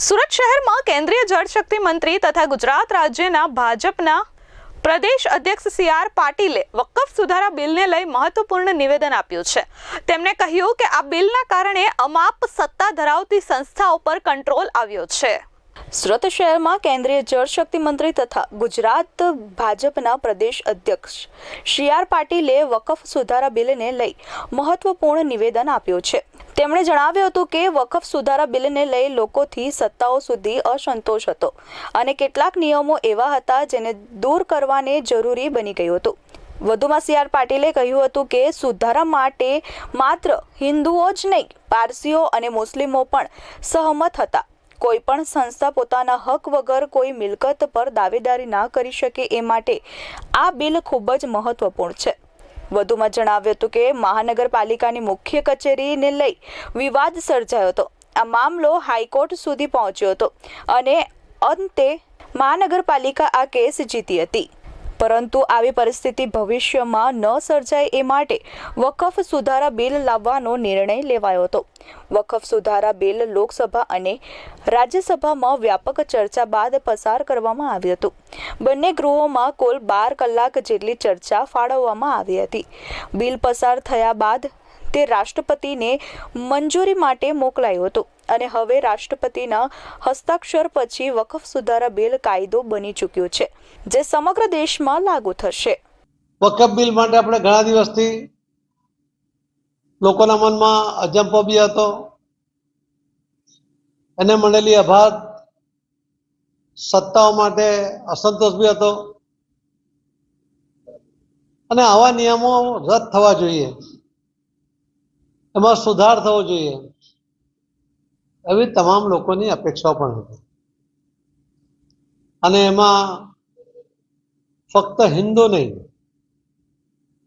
સુરત શહેરમાં કેન્દ્રીય જળશક્તિ મંત્રી તથા ગુજરાત રાજ્યના ભાજપના પ્રદેશ અધ્યક્ષ સી આર પાટીલે વકફ સુધારા બિલને લઈ મહત્વપૂર્ણ નિવેદન આપ્યું છે. તેમણે કહ્યું કે આ બિલના કારણે અમાપ સત્તા ધરાવતી સંસ્થાઓ પર કંટ્રોલ આવ્યો છે. સુરત શહેરમાં કેન્દ્રીય જળશક્તિ મંત્રી તથા ગુજરાત ભાજપના પ્રદેશ અધ્યક્ષ શ્રી આર પાટીલે વકફ સુધારા બિલને લઈ મહત્વપૂર્ણ નિવેદન આપ્યું છે. તેમણે જણાવ્યું હતું કે વકફ સુધારા બિલને લઈ લોકોથી સત્તાઓ સુધી અસંતોષ હતો અને કેટલાક નિયમો એવા હતા જેને દૂર કરવાને જરૂરી બની ગયું હતું. વધુમાં સી આર પાટીલે કહ્યું હતું કે સુધારા માટે માત્ર હિન્દુઓ જ નહીં, પારસીઓ અને મુસ્લિમો પણ સહમત હતા. કોઈ પણ સંસ્થા પોતાના હક વગર કોઈ મિલકત પર દાવેદારી ના કરી શકે એ માટે આ બિલ ખૂબ જ મહત્વપૂર્ણ છે. વધુમાં જણાવ્યું હતું કે મહાનગરપાલિકાની મુખ્ય કચેરીને લઈ વિવાદ સર્જાયો હતો. આ મામલો હાઈકોર્ટ સુધી પહોંચ્યો હતો અને અંતે મહાનગરપાલિકા આ કેસ જીતી હતી. પરંતુ આવી પરિસ્થિતિ ભવિષ્યમાં ન સર્જાય એ માટે વકફ સુધારા બિલ લાવવાનો નિર્ણય લેવાયો હતો. વકફ સુધારા બિલ લોકસભા અને રાજ્યસભામાં વ્યાપક ચર્ચા બાદ પસાર કરવામાં આવ્યું હતું. બંને ગૃહોમાં કુલ બાર કલાક જેટલી ચર્ચા ફાળવવામાં આવી હતી. બિલ પસાર થયા બાદ તે રાષ્ટ્રપતિને મંજૂરી માટે મોકલાયું હતું. અને હવે રાષ્ટ્રપતિના હસ્તાક્ષર પછી વકફ સુધારા બિલ કાયદો બની ચૂક્યો છે, જે સમગ્ર દેશમાં લાગુ થશે. વકફ બિલ માટે આપણે ઘણા દિવસથી લોકોના મનમાં અજંપો બી હતો. એને મળેલી અભાર સત્તાઓ માટે અસંતોષ બી હતો. અને આવા નિયમો રદ થવા જોઈએ. એમાં સુધાર થવો જોઈએ. એવી તમામ લોકોની અપેક્ષાઓ પણ હતી. અને એમાં ફક્ત હિન્દુ નહીં,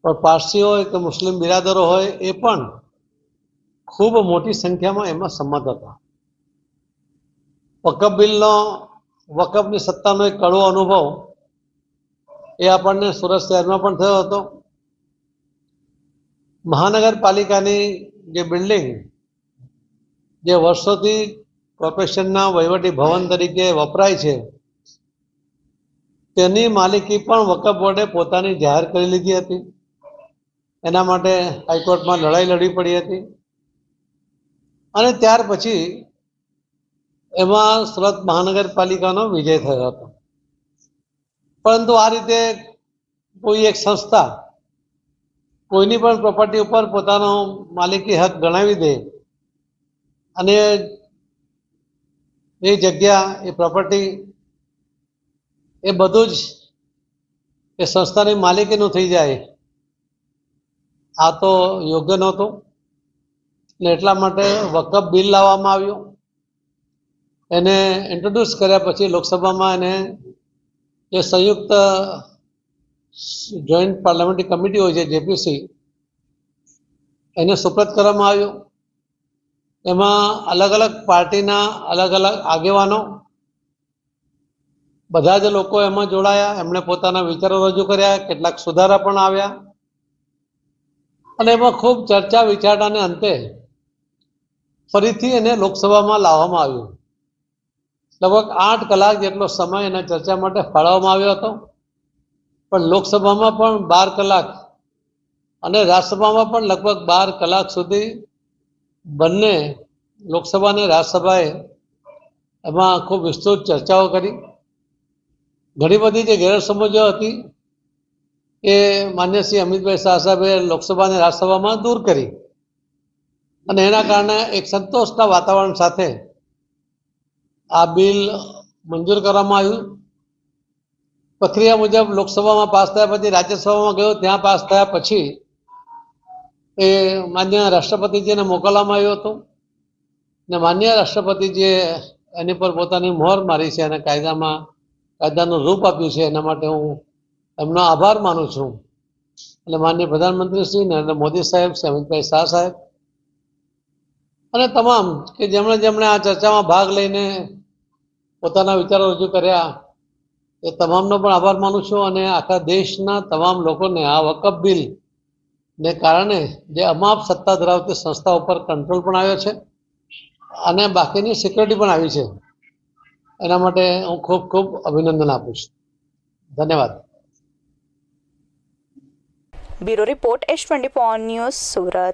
પણ પારસી હોય કે મુસ્લિમ બિરાદરો હોય, એ પણ ખૂબ મોટી સંખ્યામાં એમાં સંમત હતા. વકફ બિલનો વકફની સત્તાનો એક કડવો અનુભવ એ આપણને સુરત શહેરમાં પણ થયો હતો. મહાનગરપાલિકાની જે બિલ્ડિંગ જે વર્ષોથી પ્રોફેશનના વહીવટી ભવન તરીકે વપરાય છે, તેની માલિકી પણ વકફ બોર્ડે પોતાની જાહેર કરી લીધી હતી. એના માટે હાઈકોર્ટમાં લડાઈ લડવી પડી હતી. અને ત્યાર પછી એમાં સુરત મહાનગરપાલિકાનો વિજય થયો હતો. પરંતુ આ રીતે કોઈ એક સંસ્થા કોઈની પણ પ્રોપર્ટી ઉપર પોતાનો માલિકી હક ગણાવી દે અને એ જગ્યા, એ પ્રોપર્ટી એ બધું જ એ સંસ્થાની માલિકીનું થઈ જાય. આ તો યોગ્ય નહોતું. ને એટલા માટે વકફ બિલ લાવવામાં આવ્યું. એને ઇન્ટ્રોડ્યુસ કર્યા પછી લોકસભામાં એને એ સંયુક્ત જોઈન્ટ પાર્લામેન્ટરી કમિટી હોય છે જેપીસી એને સુપ્રત કરવામાં આવ્યું. એમાં અલગ અલગ પાર્ટીના અલગ અલગ આગેવાનો, બધા જ લોકો એમાં જોડાયા, એમણે પોતાના વિચારો રજૂ કર્યા, કેટલાક સુધારા પણ આવ્યા. અને એમાં ખૂબ ચર્ચા વિચારણાને અંતે ફરીથી એને લોકસભામાં લાવવામાં આવ્યું. લગભગ આઠ કલાક જેટલો સમય એના ચર્ચા માટે ફાળવવામાં આવ્યો હતો. પણ લોકસભામાં પણ બાર કલાક અને રાજ્યસભામાં પણ લગભગ બાર કલાક સુધી બંને લોકસભા અને રાજ્યસભાએ એમાં ખૂબ વિસ્તૃત ચર્ચાઓ કરી. ઘણી બધી જે ગેરસમજો હતી એ માન્ય શ્રી અમિતભાઈ શાહ સાહેબે લોકસભા અને રાજ્યસભામાં દૂર કરી. અને એના કારણે એક સંતોષના વાતાવરણ સાથે આ બિલ મંજૂર કરવામાં આવ્યું. પ્રક્રિયા મુજબ લોકસભામાં પાસ થયા પછી રાજ્યસભામાં ગયો, ત્યાં પાસ થયા પછી એ માન્ય રાષ્ટ્રપતિજીને મોકલવામાં આવ્યો હતો. ને માન્ય રાષ્ટ્રપતિજીએ એની પર પોતાની મોહર મારી છે અને કાયદામાં, કાયદાનું રૂપ આપ્યું છે. એના માટે હું એમનો આભાર માનું છું. એટલે માન્ય પ્રધાનમંત્રી શ્રી નરેન્દ્ર મોદી સાહેબ શ્રી અમિતભાઈ શાહ સાહેબ અને તમામ કે જેમણે જેમણે આ ચર્ચામાં ભાગ લઈને પોતાના વિચારો રજૂ કર્યા, એ તમામનો પણ આભાર માનું છું અને આખા દેશના તમામ લોકોને આ વકફ બિલ ને કારણે જે અમાપ સત્તા ધરાવતી સંસ્થા ઉપર કંટ્રોલ પણ આવ્યો છે અને બાકીની સિક્યુરિટી પણ આવી છે. એના માટે હું ખૂબ ખૂબ અભિનંદન આપું છું. ધન્યવાદ. Bureau report S twenty news Surat.